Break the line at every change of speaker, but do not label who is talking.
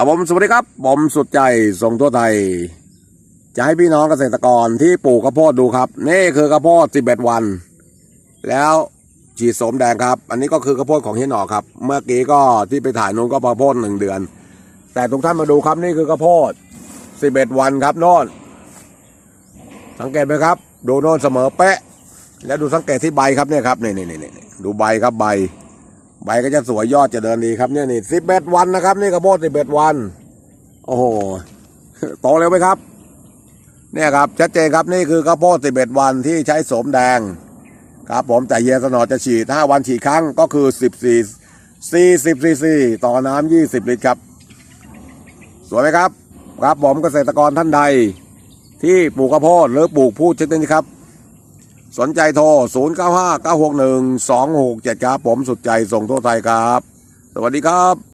กับผมสวัสดีครับผมสุดใจส่งทั่วไทย จะให้พี่น้องเกษตรกรที่ปลูกข้าวโพดดูครับ นี่คือข้าวโพด11 วัน แล้วฉีดสมแดงครับ อันนี้ก็คือข้าวโพดของเฮียหนอครับ เมื่อกี้ก็ที่ไปถ่ายนู้นก็ข้าวโพดหนึ่งเดือน แต่ทุกท่านมาดูครับนี่คือข้าวโพด11 วันครับโน่นสังเกตไหมครับ ดูโน่นเสมอเป๊ะ แล้วดูสังเกตที่ใบครับเนี่ยครับนี่นี่นี่ดูใบครับใบ ใบก็จะสวยยอดจะเดินดีครับเนี่ยนี่สิบเอ็ดวันนะครับ นี่ข้าวโพดสิบเอ็ดวัน โอ้โหโตเร็วไหมครับ เนี่ยครับ ชัดเจนครับนี่คือข้าวโพดสิบเอ็ดวันที่ใช้โสมแดง ครับ ผมแต่เยสนอจะฉีดห้าวันฉีดครั้งก็คือสิบสี่สี่สิบซีซีต่อน้ำยี่สิบลิตรครับ สวยไหมครับ ครับผมเกษตรกรท่านใด ที่ปลูกข้าวโพดหรือปลูกพืชชนิดนี้ครับ สนใจโทร 0 9 5 9 6 1 2 6 7 ครับ ผมสุดใจส่งทั่วไทยครับ สวัสดีครับ